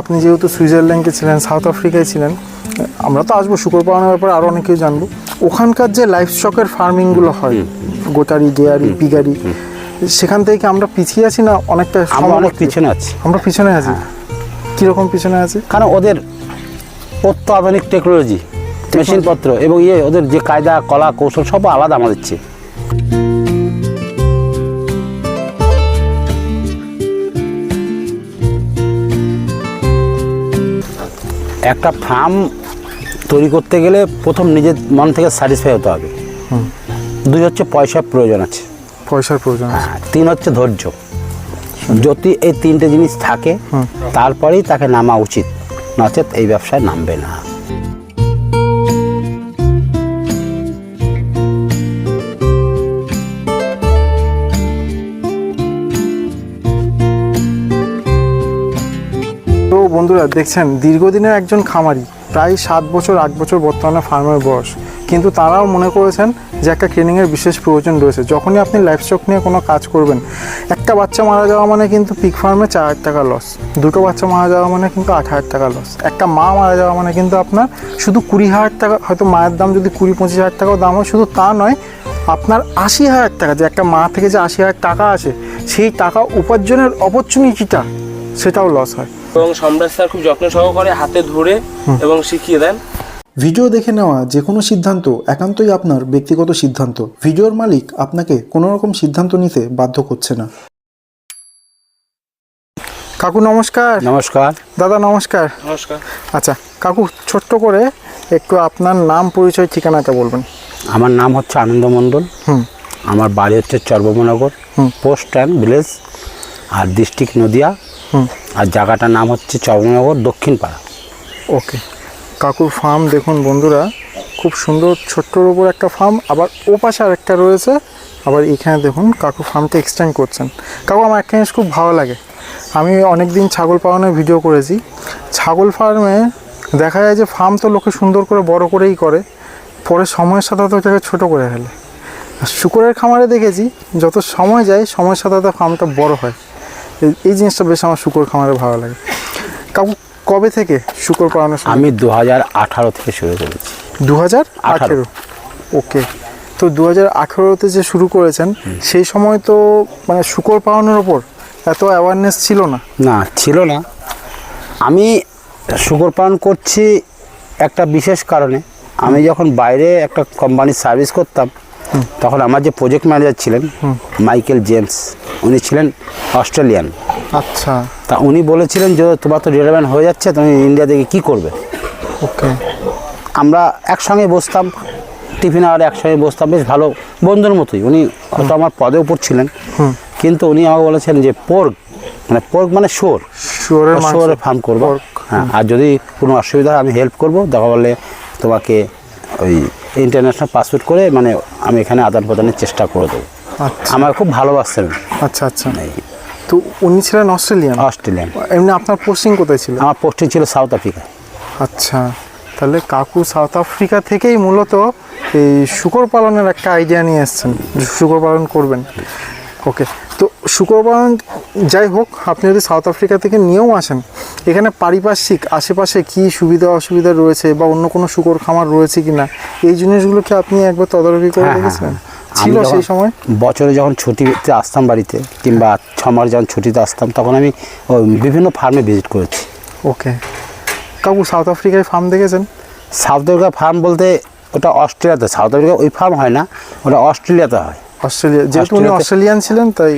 আপনি যেহেতু সুইজারল্যান্ডে ছিলেন সাউথ আফ্রিকায় ছিলেন আমরা তো আসব শুকর পালনের ব্যাপারে আরও অনেক কিছু জানব। ওখানকার যে লাইফ স্টকের ফার্মিংগুলো হয় গোটারি ডেয়ারি পিগারি সেখান থেকে আমরা পিছিয়ে আছি না অনেকটা আমরা অনেক পিছনে আছি। আমরা পিছনে আছি? কীরকম পিছনে আছি? কারণ ওদের অত্যাধুনিক টেকনোলজি মেশিনপত্র এবং ইয়ে ওদের যে কায়দা কলা কৌশল সব আলাদা আমাদের চেয়ে। একটা ফার্ম তৈরি করতে গেলে প্রথম নিজের মন থেকে স্যাটিসফাই হতে হবে। দুই হচ্ছে পয়সার প্রয়োজন আছে। পয়সার প্রয়োজন হ্যাঁ, তিন হচ্ছে ধৈর্য। যদি এই তিনটে জিনিস থাকে তারপরেই তাকে নামা উচিত। নচেত এই ব্যবসায় নামবে না। বন্ধুরা, দেখছেন, দীর্ঘদিনের একজন খামারি, প্রায় সাত বছর, আট বছর বর্তমানে ফার্মের বয়স। কিন্তু তারাও মনে করেছেন যে একটা ট্রেনিংয়ের বিশেষ প্রয়োজন রয়েছে। যখনই আপনি লাইফ স্টক নিয়ে কোনো কাজ করবেন, একটা বাচ্চা মারা যাওয়া মানে কিন্তু পিক ফার্মে চার হাজার টাকা লস দুটো বাচ্চা মারা যাওয়া মানে কিন্তু আট হাজার টাকা লস একটা মা মারা যাওয়া মানে কিন্তু আপনার শুধু কুড়ি হাজার টাকা, হয়তো মায়ের দাম যদি কুড়ি পঁচিশ হাজার টাকাও দাম হয়, শুধু তা নয়, আপনার আশি হাজার টাকা, যে একটা মা থেকে যে আশি হাজার টাকা আসে, সেই টাকা উপার্জনের অপরচুনিটিটা সেটাও লস হয়। এবং সম্রাট স্যার খুব যত্ন সহকারে হাতে ধরে এবং শিখিয়ে দেন। ভিডিও দেখে নেওয়া যে কোনো সিদ্ধান্ত একান্তই আপনার ব্যক্তিগত সিদ্ধান্ত। ভিডিওর মালিক আপনাকে কোনো রকম সিদ্ধান্ত নিতে বাধ্য করছে না। কাকু নমস্কার। নমস্কার। দাদা নমস্কার। নমস্কার। আচ্ছা কাকু ছোট্ট করে একটু আপনার নাম পরিচয় ঠিকানাটা বলবেন। আমার নাম হচ্ছে আনন্দ মণ্ডল। হুম। আমার বাড়ি হচ্ছে চর্বমনগর হুম। পোস্ট অ্যান্ড ভিলেজ আর ডিস্ট্রিক্ট নদিয়া। হুম। আর জায়গাটার নাম হচ্ছে চর্বমনগর দক্ষিণ পাড়া ওকে। কাকুর ফার্ম দেখুন বন্ধুরা, খুব সুন্দর ছোট্টর ওপর একটা ফার্ম আবার ও পাশে আর একটা রয়েছে। আবার এখানে দেখুন কাকু ফার্মটা এক্সটেন্ড করছেন। কাকু, আমার একটা জিনিস খুব ভালো লাগে। আমি অনেক দিন ছাগল পালনের ভিডিও করেছি। ছাগল ফার্মে দেখা যায় যে ফার্ম তো লোকে সুন্দর করে বড় করেই করে, পরে সময়ের সাথে সাথে ওটাকে ছোটো করে ফেলে। শুকরের খামারে দেখেছি, যত সময় যায়, সময়ের সাথে সাথে ফার্মটা বড় হয়। এই- জিনিসটা বেশ আমার শুকর খামারে ভালো লাগে। কাকু কবে থেকে শুকর পালনের আমি দু হাজার আঠারো থেকে শুরু করেছি। দু হাজার আঠারো। আঠেরো। ওকে। তো দু হাজার আঠেরোতে যে শুরু করেছেন সেই সময় তো মানে শুকর পালনের ওপর এত অ্যাওয়ারনেস ছিল না? না ছিল না। আমি শুকর পালন করছি একটা বিশেষ কারণে। আমি যখন বাইরে একটা কোম্পানির সার্ভিস করতাম তখন আমার যে প্রজেক্ট ম্যানেজার ছিলেন মাইকেল জেমস উনি ছিলেন অস্ট্রেলিয়ান আচ্ছা। তা উনি বলেছিলেন যে তোমার তো রিটায়ারমেন্ট হয়ে যাচ্ছে তুমি ইন্ডিয়া থেকে কী করবে? ওকে। আমরা একসঙ্গে বসতাম টিফিন আওয়ারে একসঙ্গে বসতাম বেশ ভালো বন্ধুর মতোই। উনি হয়তো আমার পদে উপর ছিলেন কিন্তু উনি আমাকে বলেছেন যে পোর্ক মানে পোর্ক মানে শোর শোরে ফার্ম করব। হ্যাঁ আর যদি কোনো অসুবিধা হয় আমি হেল্প করব। দেখা বললে তোমাকে ওই ইন্টারন্যাশনাল পাসপোর্ট করে মানে আমি এখানে আদান প্রদানের চেষ্টা করে দেবো। আচ্ছা। আমার খুব ভালোবাসতেন। আচ্ছা আচ্ছা। তো উনি ছিলেন অস্ট্রেলিয়ান? অস্ট্রেলিয়ান। এমনি আপনার পোস্টিং কোথায় ছিল? আমার পোস্টিং ছিল সাউথ আফ্রিকা। আচ্ছা তাহলে কাকু সাউথ আফ্রিকা থেকেই মূলত এই শুকর পালনের একটা আইডিয়া নিয়ে এসছেন শুকর পালন করবেন। ওকে তো শুকর পালন যাই হোক আপনি যদি সাউথ আফ্রিকা থেকে নিয়েও আসেন এখানে পারিপার্শ্বিক আশেপাশে কি সুবিধা অসুবিধা রয়েছে বা অন্য কোনো শুকর খামার রয়েছে কিনা এই জিনিসগুলো কি আপনি একবার তদারকি করে হ্যাঁ, হ্যাঁ, দেখেছিলেন হ্যাঁ। ছিল সেই সময়? বছরে যখন ছুটিতে আসতাম বাড়িতে কিংবা ছ মাস যখন ছুটিতে আসতাম তখন আমি বিভিন্ন ফার্মে ভিজিট করেছি। ওকে। কাকু সাউথ আফ্রিকায় ফার্ম দেখেছেন? সাউথ আফ্রিকা ফার্ম বলতে ওটা অস্ট্রেলিয়াতে সাউথ আফ্রিকা ওই ফার্ম হয় না ওটা অস্ট্রেলিয়াতে হয়। অস্ট্রেলিয়া যেহেতু উনি অস্ট্রেলিয়ান ছিলেন তাই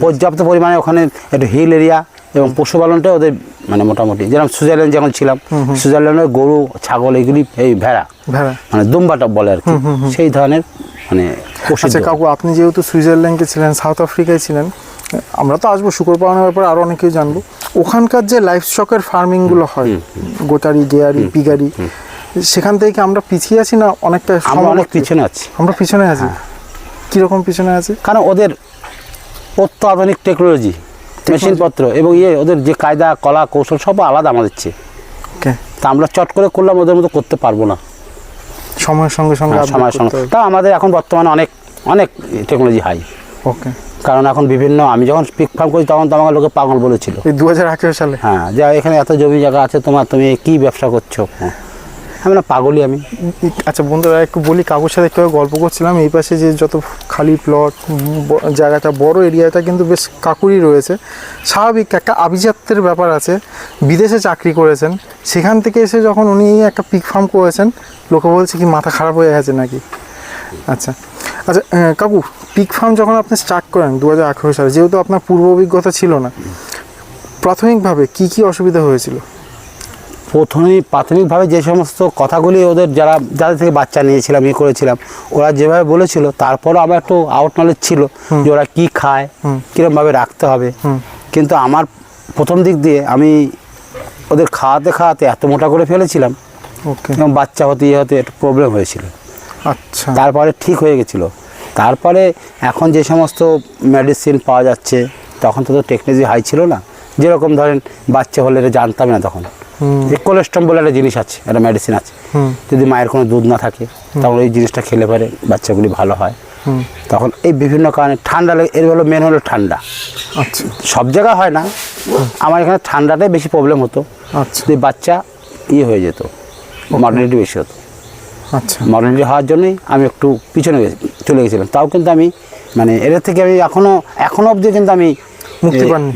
পর্যাপ্ত পরিমাণে ওখানে একটু হিল এরিয়া এবং পশুপালনটা ওদের মানে মোটামুটি। যেরকম সুইজারল্যান্ড যখন ছিলাম সুইজারল্যান্ডের গরু ছাগল এগুলি এই ভেড়া ভেড়া। মানে দুম্বাটা বলে আর কি। সেই ধরনের মানে আচ্ছা কাকু আপনি যেহেতু সুইজারল্যান্ডে ছিলেন সাউথ আফ্রিকায় ছিলেন আমরা তো আসব শুকর পালনের ব্যাপারে আরও অনেক কিছু জানব। ওখানকার যে লাইফ স্টকের ফার্মিংগুলো হয় গোটারি ডেয়ারি পিগারি সেখান থেকে কি আমরা পিছিয়ে আছি না অনেকটা আমরা অনেক পিছনে আছি। আমরা পিছনে আছি? কীরকম পিছনে আছি? কারণ ওদের অত্যাধুনিক টেকনোলজি মেশিনপত্র এবং ইয়ে ওদের যে কায়দা কলা কৌশল সব আলাদা আমাদের চেয়ে। তা আমরা চট করে করলাম ওদের মতো করতে পারব না। সময়ের সঙ্গে সঙ্গে হ্যাঁ, সময়ের সঙ্গে। তা আমাদের এখন বর্তমানে অনেক অনেক টেকনোলজি হাই ওকে কারণ এখন বিভিন্ন আমি যখন পিক ফার্ম করি তখন তো আমাকে লোকে পাগল বলেছিল। এই দু হাজার আঠেরো সালে? হ্যাঁ যে এখানে এত জমি জায়গা আছে তোমার তুমি কি ব্যবসা করছ? হ্যাঁ। আমি না পাগলই আমি। আচ্ছা বন্ধুরা একটু বলি কাকুর সাথে একটু গল্প করছিলাম এই পাশে যে যত খালি প্লট জায়গাটা বড় এরিয়াটা কিন্তু বেশ কাকুরি রয়েছে। স্বাভাবিক একটা আভিজাত্যের ব্যাপার আছে। বিদেশে চাকরি করেছেন। সেখান থেকে এসে যখন উনি একটা পিক ফার্ম করেছেন, লোকে বলছে কি, মাথা খারাপ হয়ে গেছে নাকি? আচ্ছা। আচ্ছা কাকু পিক ফার্ম যখন আপনি স্টার্ট করেন দু হাজার আঠেরো সালে, যেহেতু আপনার পূর্ব অভিজ্ঞতা ছিল না, প্রাথমিকভাবে কি কি অসুবিধা হয়েছিল? প্রথমেই প্রাথমিকভাবে যে সমস্ত কথাগুলি ওদের যারা যাদের থেকে বাচ্চা নিয়েছিলাম ইয়ে করেছিলাম ওরা যেভাবে বলেছিল তারপরও আমার একটু আউট নলেজ ছিল যে ওরা কী খায় কীরকমভাবে রাখতে হবে। কিন্তু আমার প্রথম দিক দিয়ে আমি ওদের খাওয়াতে খাওয়াতে এত মোটা করে ফেলেছিলাম এবং বাচ্চা হতে ইয়ে হতে একটু প্রবলেম হয়েছিল। আচ্ছা। তারপরে ঠিক হয়ে গেছিল। তারপরে এখন যে সমস্ত মেডিসিন পাওয়া যাচ্ছে তখন তো তো টেকনোলজি হাই ছিল না। যেরকম ধরেন বাচ্চা হলে এটা জানতাম না তখন। যে কোলেস্ট্রম বলে একটা জিনিস আছে একটা মেডিসিন আছে। যদি মায়ের কোনো দুধ না থাকে তখন এই জিনিসটা খেলে পারে বাচ্চাগুলি ভালো হয়। তখন এই বিভিন্ন কারণে ঠান্ডা লাগে এর হলো মেন হলো ঠান্ডা। আচ্ছা। সব জায়গায় হয় না। আমার এখানে ঠান্ডাটাই বেশি প্রবলেম হতো। আচ্ছা। যদি বাচ্চা ইয়ে হয়ে যেত মর্টালিটি বেশি হতো। আচ্ছা। মর্টালিটি হওয়ার জন্যই আমি একটু পিছনে চলে গেছিলাম। তাও কিন্তু আমি মানে এর থেকে আমি এখনও এখনও অবধি কিন্তু আমি মুক্তি পাননি?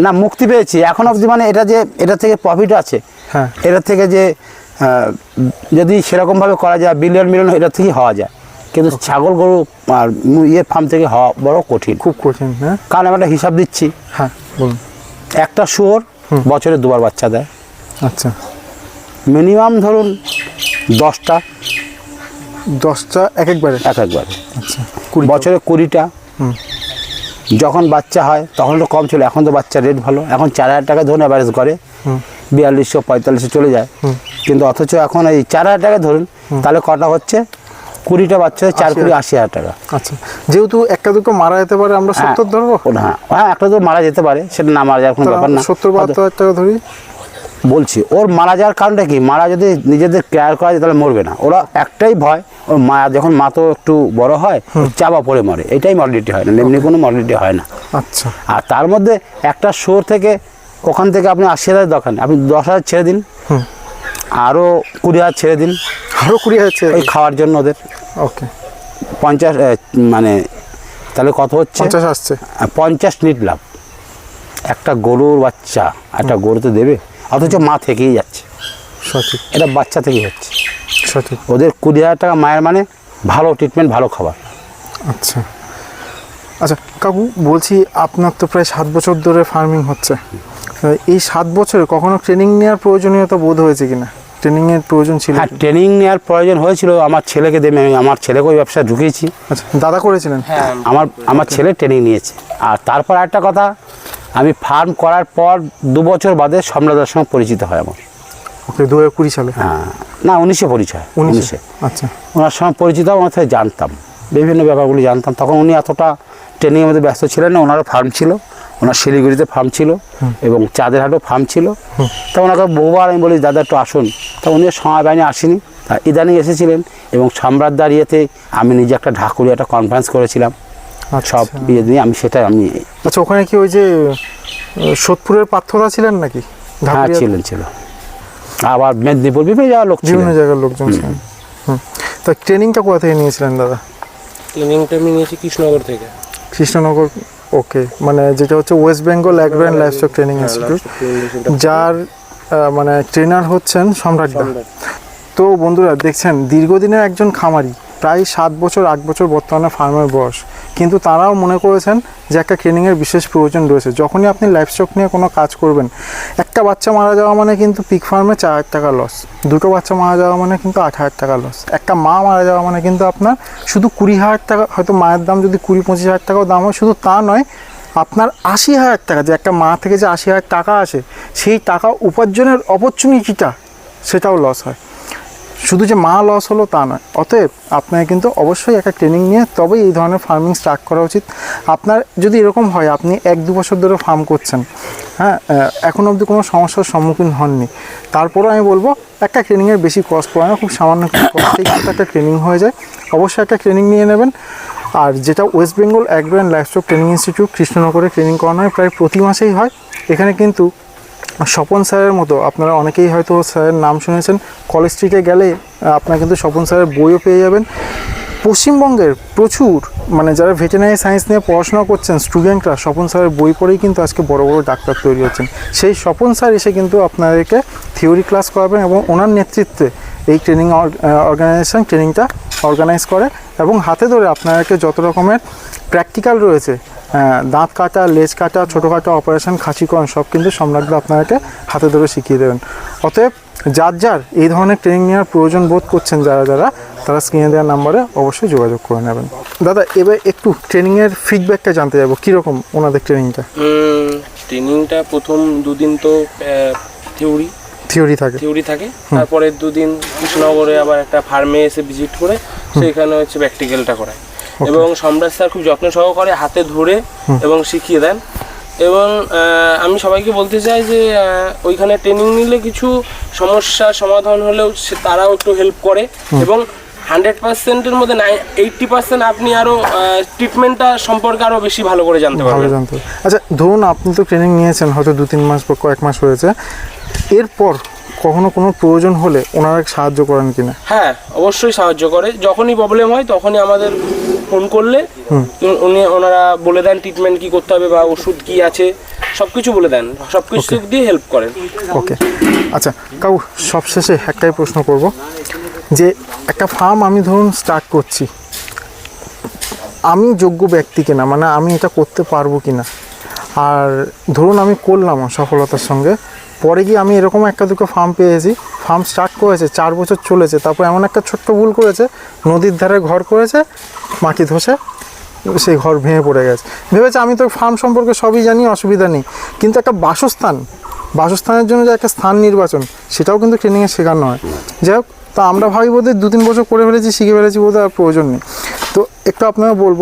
না- মুক্তি পেয়েছি। এখন অবধি মানে এটা যে এটা থেকে প্রফিট আছে হ্যাঁ। এটা থেকে যে যদি সেরকমভাবে করা যায় বিলিয়ন মিলিয়ন এটা থেকেই হওয়া যায়। কিন্তু ছাগল গরু আর ইয়ে ফার্ম থেকে হওয়া বড় কঠিন। খুব কঠিন হ্যাঁ? কারণ আমি একটা হিসাব দিচ্ছি। হ্যাঁ বলুন। একটা শুয়োর বছরে দুবার বাচ্চা দেয়। আচ্ছা। মিনিমাম ধরুন দশটা। দশটা এক একবারে? এক একবারে। আচ্ছা বছরে কুড়িটা। হুম। যখন বাচ্চা হয় তখন তো কম ছিল এখন তো বাচ্চার রেট ভালো। এখন চার হাজার টাকা ধরুন অ্যাভারেজ করে বিয়াল্লিশশো পঁয়তাল্লিশশো চলে যায়। কিন্তু অথচ এখন এই চার হাজার টাকা ধরুন তাহলে কটা হচ্ছে? কুড়িটা বাচ্চা চার কুড়ি আশি হাজার টাকা। আচ্ছা যেহেতু একটা দুটো মারা যেতে পারে আমরা হ্যাঁ, সত্তর ধরবো? হ্যাঁ হ্যাঁ একটা দুটো মারা যেতে পারে সেটা না মারা যাওয়ার কোনো ব্যাপার না। সত্তর বাহাত্তর হাজার টাকা ধরি। বলছি ওর মারা যাওয়ার কারণটা কি? মারা যদি নিজেদের কেয়ার করা যায় তাহলে মরবে না। ওরা একটাই ভয় ওর মা যখন মা তো একটু বড় হয় চাপা পড়ে মরে। এটাই মর্ডিটি হয় না এমনি কোনো মর্ডিটি হয় না। আচ্ছা। আর তার মধ্যে একটা শোর থেকে ওখান থেকে আপনি আশি হাজার দোকান আপনি দশ হাজার ছেড়ে দিন। আরও কুড়ি হাজার ছেড়ে দিন। আরও কুড়ি হাজার ছেড়ে ওই খাওয়ার জন্য ওদের। ওকে পঞ্চাশ মানে তাহলে কত হচ্ছে? পঞ্চাশ আসছে। পঞ্চাশ মিনিট লাভ। একটা গরুর বাচ্চা একটা গরু তো দেবে। অথচ মা থেকেই যাচ্ছে। সঠিক। এটা বাচ্চা থেকেই হচ্ছে। সঠিক। ওদের কুড়ি হাজার টাকা মায়ের মানে ভালো ট্রিটমেন্ট ভালো খাবার। আচ্ছা। আচ্ছা কাকু বলছি আপনার তো প্রায় সাত বছর ধরে ফার্মিং হচ্ছে। এই সাত বছরে কখনো ট্রেনিং নেওয়ার প্রয়োজনীয়তা বোধ হয়েছে কিনা? ট্রেনিংয়ের প্রয়োজন ছিল হ্যাঁ ট্রেনিং নেওয়ার প্রয়োজন হয়েছিল। আমার ছেলেকে দেবে আমি আমার ছেলেকে ওই ব্যবসা ঢুকিয়েছি। আচ্ছা দাদা করেছিলেন? হ্যাঁ আমার আমার ছেলে ট্রেনিং নিয়েছে। আর তারপর একটা কথা আমি ফার্ম করার পর দু বছর বাদে সম্রাদার সঙ্গে পরিচিত হয় আমার। ওকে দু হাজার কুড়ি সালে? হ্যাঁ না উনিশে পরিচয় উনিশে? আচ্ছা। ওনার সঙ্গে পরিচিত ওনার থেকে জানতাম বিভিন্ন ব্যাপারগুলি জানতাম। তখন উনি এতটা ট্রেনিংয়ের মধ্যে ব্যস্ত ছিলেন না ওনারও ফার্ম ছিল ওনার শিলিগুড়িতে ফার্ম ছিল এবং চাঁদের হাটও ফার্ম ছিল তা ওনাকে বহুবার আমি বলি দাদা একটু আসুন। তা উনিও সময় পায়নি আসেনি। তা ইদানিং এসেছিলেন এবং সম্রাটদার ইয়েতে আমি নিজে একটা ঢাকুরি একটা কনফারেন্স করেছিলাম। সব ইয়ে দিয়ে আমি সেটা আমি আচ্ছা ওখানে কি ওই যে সোদপুরের পার্থদা ছিলেন নাকি? হ্যাঁ ছিলেন ছিল আবার মেদিনীপুর বিভিন্ন জায়গার লোক বিভিন্ন জায়গার লোকজন ছিলেন। হুম। তা ট্রেনিংটা কোথা থেকে নিয়েছিলেন দাদা? ট্রেনিংটা আমি নিয়েছি কৃষ্ণনগর থেকে। কৃষ্ণনগর ওকে। মানে যেটা হচ্ছে West Bengal agro and livestock training হ্যাঁ, ইনস্টিটিউট যার মানে ট্রেনার হচ্ছেন সম্রাট তো বন্ধুরা দেখছেন দীর্ঘদিনের একজন খামারি। প্রায় সাত বছর, আট বছর বর্তমানে ফার্মের বয়স। কিন্তু তারাও মনে করেছেন যে একটা ট্রেনিংয়ের বিশেষ প্রয়োজন রয়েছে। যখনই আপনি লাইফ স্টক নিয়ে কোনো কাজ করবেন, একটা বাচ্চা মারা যাওয়া মানে কিন্তু পিক ফার্মে চার হাজার টাকা লস দুটো বাচ্চা মারা যাওয়া মানে কিন্তু আট হাজার টাকা লস একটা মা মারা যাওয়া মানে কিন্তু আপনার শুধু কুড়ি হাজার টাকা, হয়তো মায়ের দাম যদি কুড়ি, পঁচিশ হাজার টাকাও দাম হয়, শুধু তা নয়, আপনার আশি হাজার টাকা, যে একটা মা থেকে যে আশি হাজার টাকা আসে, সেই টাকা উপার্জনের অপরচুনিটিটা সেটাও লস হয়। শুধু যে মা লস হলো তা নয়, অতএব আপনাকে কিন্তু অবশ্যই একটা ট্রেনিং নিয়ে তবেই এই ধরনের ফার্মিং স্টার্ট করা উচিত। আপনার যদি এরকম হয়, আপনি এক দু বছর ধরে ফার্ম করছেন হ্যাঁ এখন অবধি কোনো সমস্যার সম্মুখীন হননি। তারপরেও আমি বলব, একটা ট্রেনিংয়ের বেশি কস্ট পড়ে না, খুব সামান্য কস্টেই কিন্তু একটা ট্রেনিং হয়ে যায়। অবশ্যই একটা ট্রেনিং নিয়ে নেবেন। আর যেটা West Bengal agro and livestock training institute কৃষ্ণনগরে ট্রেনিং করানো হয়, প্রায় প্রতি মাসেই হয়। এখানে কিন্তু স্বপন স্যারের মতো আপনারা অনেকেই হয়তো স্যারের নাম শুনেছেন কলেজ স্ট্রিটে গেলে আপনারা কিন্তু স্বপন স্যারের বইও পেয়ে যাবেন। পশ্চিমবঙ্গের প্রচুর মানে যারা ভেটেনারি সায়েন্স নিয়ে পড়াশোনা করছেন স্টুডেন্টরা স্বপন স্যারের বই পড়েই কিন্তু আজকে বড় বড় ডাক্তার তৈরি হচ্ছেন। সেই স্বপন স্যার এসে কিন্তু আপনাদেরকে থিওরি ক্লাস করাবেন এবং ওনার নেতৃত্বে এই ট্রেনিং অর্গানাইজেশন ট্রেনিংটা অর্গানাইজ করে এবং হাতে ধরে আপনাদেরকে যত রকমের প্র্যাকটিক্যাল রয়েছে দাঁত কাটা, লেজ কাটা ছোটো কাটা অপারেশন খাঁচিকরণ সব কিন্তু সম্রাটদা আপনাদেরকে হাতে ধরে শিখিয়ে দেবেন। অতএব যার যার এই ধরনের ট্রেনিং নেওয়ার প্রয়োজন বোধ করছেন যারা যারা তারা স্ক্রিনে দেওয়ার নাম্বারে অবশ্যই যোগাযোগ করে নেবেন। দাদা এবার একটু ট্রেনিংয়ের ফিডব্যাকটা জানতে যাব কীরকম ওনাদের ট্রেনিংটা ট্রেনিংটা প্রথম দুদিন তো থিওরি থিওরি থাকে। থিওরি থাকে। তারপরে দুদিন কৃষ্ণনগরে আবার একটা ফার্মে এসে ভিজিট করে সেখানে হচ্ছে প্র্যাকটিক্যালটা করায়। এবং সম্রাট স্যার খুব যত্ন সহকারে হাতে ধরে এবং শিখিয়ে দেন। এবং আমি সবাইকে বলতে চাই যে ওইখানে ট্রেনিং নিলে কিছু সমস্যার সমাধান হলেও তারাও একটু হেল্প করে এবং হান্ড্রেড পার্সেন্টের মধ্যে এইটটি পার্সেন্ট আপনি আরও ট্রিটমেন্টটা সম্পর্কে আরও বেশি ভালো করে জানতে পারবেন। জানতে আচ্ছা ধরুন আপনি তো ট্রেনিং নিয়েছেন হয়তো দু তিন মাস বা কয়েক মাস হয়েছে। এরপর কখনো কোনো প্রয়োজন হলে ওনারা সাহায্য করেন কিনা? হ্যাঁ অবশ্যই সাহায্য করে। যখনই প্রবলেম হয় তখনই আমাদের ফোন করলে উনি ওনারা বলে দেন ট্রিটমেন্ট কি করতে হবে বা ওষুধ কি আছে সব কিছু বলে দেন। সব কিছু দিয়ে হেল্প করেন। ওকে আচ্ছা কাউ সবশেষে একটাই প্রশ্ন করব। যে একটা ফার্ম আমি ধরুন স্টার্ট করছি। আমি যোগ্য ব্যক্তি কিনা মানে আমি এটা করতে পারব কিনা। আর ধরুন আমি করলাম সফলতার সঙ্গে, পরে গিয়ে আমি এরকম একটা দুটো ফার্ম পেয়েছি। ফার্ম স্টার্ট করেছে, চার বছর চলেছে, তারপর এমন একটা ছোট্ট ভুল করেছে, নদীর ধারে ঘর করেছে, মাটি ধসে সেই ঘর ভেঙে পড়ে গেছে। ভেবেছে আমি তো ফার্ম সম্পর্কে সবই জানি, অসুবিধা নেই। কিন্তু একটা বাসস্থান, বাসস্থানের জন্য যে একটা স্থান নির্বাচন, সেটাও কিন্তু ট্রেনিংয়ে শেখানো হয় যাই হোক তা আমরা ভাবি বোধহয় দু তিন বছর করে ফেলেছি শিখে ফেলেছি বোধহয় আর প্রয়োজন নেই। তো একটু আপনারা বলব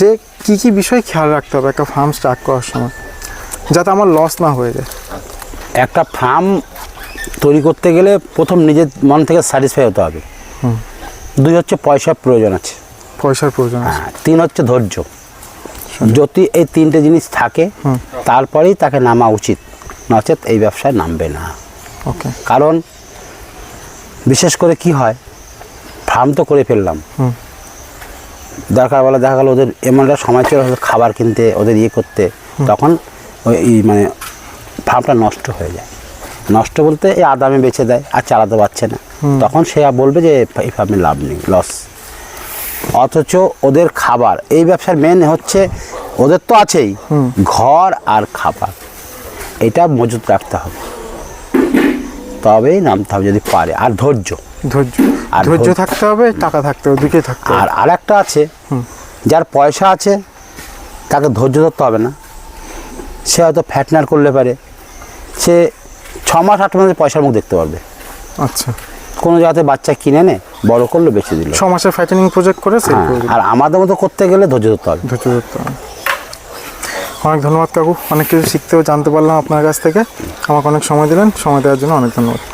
যে কি কি বিষয় খেয়াল রাখতে হবে একটা ফার্ম স্টার্ট করার সময় যাতে আমার লস না হয়ে যায়। একটা ফার্ম তৈরি করতে গেলে প্রথম নিজের মন থেকে স্যাটিসফাই হতে হবে। দুই হচ্ছে পয়সার প্রয়োজন আছে। পয়সার প্রয়োজন হ্যাঁ তিন হচ্ছে ধৈর্য। যদি এই তিনটে জিনিস থাকে তারপরেই তাকে নামা উচিত। নচেত এই ব্যবসায় নামবে না। ওকে কারণ বিশেষ করে কি হয়? ফার্ম তো করে ফেললাম। দরকার বলে দেখা গেলো ওদের এমন একটা সময় চলে আসলো খাবার কিনতে ওদের ইয়ে করতে। তখন ওই মানে ফার্মটা নষ্ট হয়ে যায়। নষ্ট বলতে এই আদামে বেচে দেয় আর চালাতে পারছে না। তখন সে আর বলবে যে এই ফার্মে লাভ নেই লস। অথচ ওদের খাবার এই ব্যবসার মেন হচ্ছে ওদের তো আছেই। ঘর আর খাবার। এটা মজুত রাখতে হবে। তবেই নামতে হবে যদি পারে। আর ধৈর্য। ধৈর্য। আর ধৈর্য থাকতে হবে টাকা থাকতে হবে দুটোই থাকতে হবে। আর আরেকটা আছে যার পয়সা আছে তাকে ধৈর্য ধরতে হবে না। সে হয়তো ফ্যাটনার করলে পারে। সে ছ মাস আট মাসে পয়সার মুখ দেখতে পারবে। আচ্ছা। কোনো জায়গাতে বাচ্চা কিনে নে বড় করল বেঁচে দিল। ছ মাসের ফাইটেনিং প্রজেক্ট করে হ্যাঁ, আর আমাদের মতো করতে গেলে ধৈর্য ধরতে হবে। ধৈর্য ধরতে হবে। অনেক ধন্যবাদ কাকু। অনেক কিছু শিখতেও জানতে পারলাম আপনার কাছ থেকে। আমাকে অনেক সময় দিলেন। সময় দেওয়ার জন্য অনেক ধন্যবাদ।